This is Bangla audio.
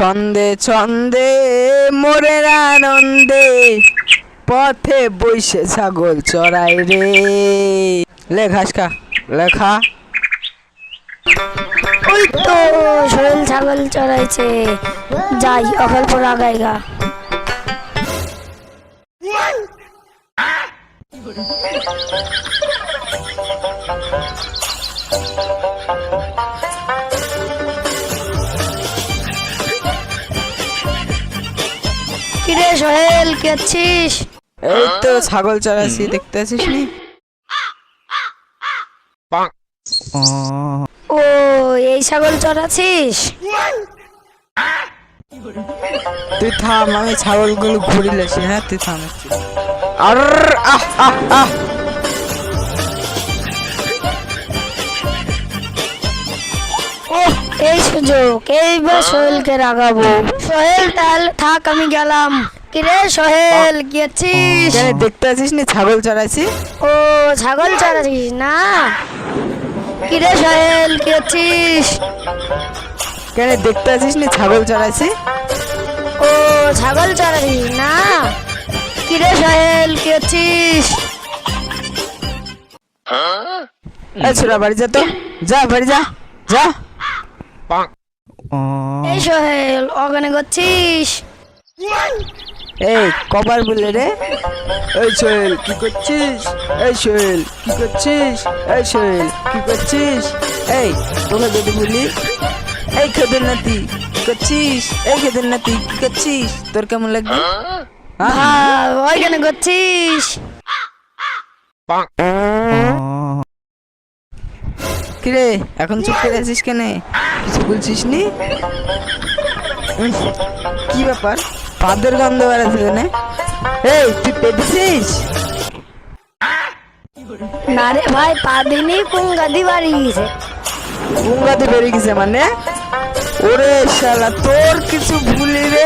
ছন্দে ছন্দে, মোরের আনন্দে, পথে বইসে ছাগল চড়াই রে। লেখাস খা। লেখা ওই তো, সোহেল ছাগল চড়াইছে। যাই অকল পর আগাইগা কিরে সোহেল কি আছিস? এই তো ছাগল চড়াইছি দেখতে আছিস নি? ও, ও এই ছাগল চড়াছিস তুই থাম আমি ছাগলগুলো ঘুরিলেছি হ্যাঁ তুই থাম আর আহ আহ আহ। সুযোগ এইবার সোহেলকে রাগাবো? সোহেল তাহলে থাক আমি গেলাম। কিরে সোহেল গেছিস কেন দেখতে আছিস নি? ছাগল চড়াইছি। ও ছাগল চড়াছিস না? কিরে সোহেল কি আছিস? কেন দেখতে আছিস নি? ছাগল চড়াইছি। ও ছাগল চড়াছিস না? কিরে সোহেল আছিস? এই ছোড়া বাড়ি যা তো। যা বাড়ি যা। যা। এই সোহেল ওখানে করছিস? এই কবার বলে রে? এই সোহেল কি করছিস? এই সোহেল কি করছিস? এই সোহেল কি করছিস? এই তোকে যদি বলি এই খেদের নাতি কি করছিস? এই খেদের নাতি কি করছিস? তোর কেমন লাগবে? হ্যাঁ? ওইখানে করছিস। কিরে এখন চুপ করে আছিস কেন? কিছু বলছিস নি কি ব্যাপার? পাদের গন্ধ বেড়াচ্ছে কেন? এই তুই পেটেছিস না রে ভাই পা দিনই পুঙ্গাদি বাড়ি গেছে। গুঙ্গাতে বেরিয়ে গেছে মানে? ওরে শালা তোর কিছু ভুলি রে।